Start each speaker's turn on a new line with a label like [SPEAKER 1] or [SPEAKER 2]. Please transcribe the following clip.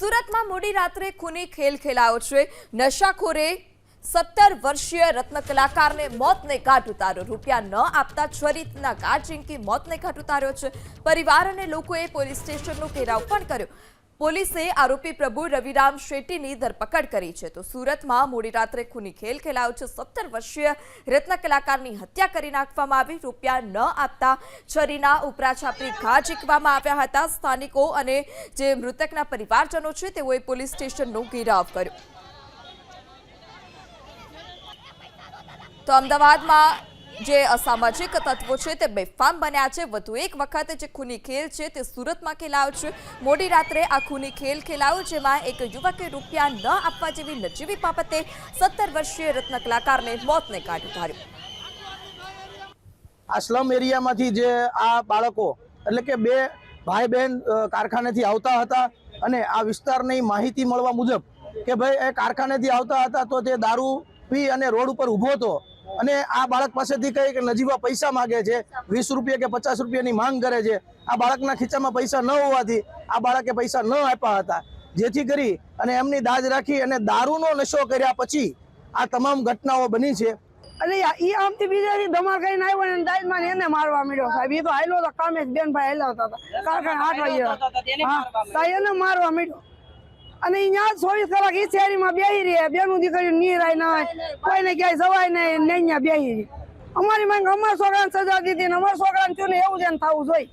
[SPEAKER 1] સુરતમાં મોડી રાત્રે ખૂની ખેલ ખેલાયો છે. નશાખોરે સત્તર વર્ષીય રત્ન કલાકારને મોતને ઘાટ ઉતાર્યો. રૂપિયા ન આપતા છરીના ઘાટ ચીંકી મોતને ઘાટ ઉતાર્યો છે. પરિવાર અને લોકોએ પોલીસ સ્ટેશનનો ઘેરાવ પણ કર્યો. પોલીસે આરોપી પ્રભુ રવિરામ શેટ્ટીની ધરપકડ કરી છે. તો સુરતમાં મોડી રાત્રે ખૂની ખેલ ખેલાયો છે. સત્તર વર્ષીય રત્ન કલાકારની હત્યા કરી નાખવામાં આવી. રૂપિયા ન આપતા છરીના ઉપરા છાપરી ઘા ચીકવામાં આવ્યા હતા. સ્થાનિકો અને જે મૃતકના પરિવારજનો છે, તેઓએ પોલીસ સ્ટેશનનો ઘેરાવ કર્યો. તો અમદાવાદમાં જે અસામાજિક તત્વો છે તે બેફામ બન્યા છે. વધુ એક વખત જે ખૂની ખેલ છે તે સુરતમાં ખેલાયો છે. મોડી રાત્રે આ ખૂની ખેલ ખેલાયો જેમાં એક યુવકે રૂપિયા ન આપવા જેવી નજીવી બાબતે સત્તર વર્ષીય રત્ન કલાકારને મોતને કાઢ ઉતાર્યો.
[SPEAKER 2] આ સ્લમ એરિયામાંથી જે આ બાળકો, એટલે કે બે ભાઈ બહેન કારખાનેથી આવતા હતા અને આ વિસ્તારની માહિતી મળવા મુજબ કે ભાઈ એ કારખાનેથી આવતા હતા તો તે દારૂ પી અને રોડ ઉપર ઊભો હતો. અને આ બાળક પાસેથી કઈ કે નજીવા પૈસા માગે છે વીસ રૂપિયા કે પચાસ રૂપિયાની માંગ કરે છે. આ બાળકના ખીચામાં પૈસા ન હોવાથી આ બાળકે પૈસા ન આપ્યા હતા. જેથી કરી અને એમની દાજ રાખી અને દારૂનો નશો કર્યા પછી આ તમામ ઘટનાઓ બની છે.
[SPEAKER 3] એટલે એ આમથી બીજાથી ધમાલ કરીને આવ્યો ને દાજમાં એને મારવા મળ્યો સાહેબ. એ તો હાલ્યો હતો કામે બેન ભાઈ હાલ્યા હતા. કારખાને આઠ વાગે હા એને મારવા મળ્યો અને અહીંયા ચોવીસ કલાક ઈ શેરીમાં બેહી રહી. બેનું દીકરી નીરાય ના કોઈને ક્યાંય જવાય નહીં અહીંયા બેહી રહી. અમારી માંગ, અમારા છોકરાને સજા દીધી ને અમારા છોકરાને ને એવું જ એને થવું જોઈએ.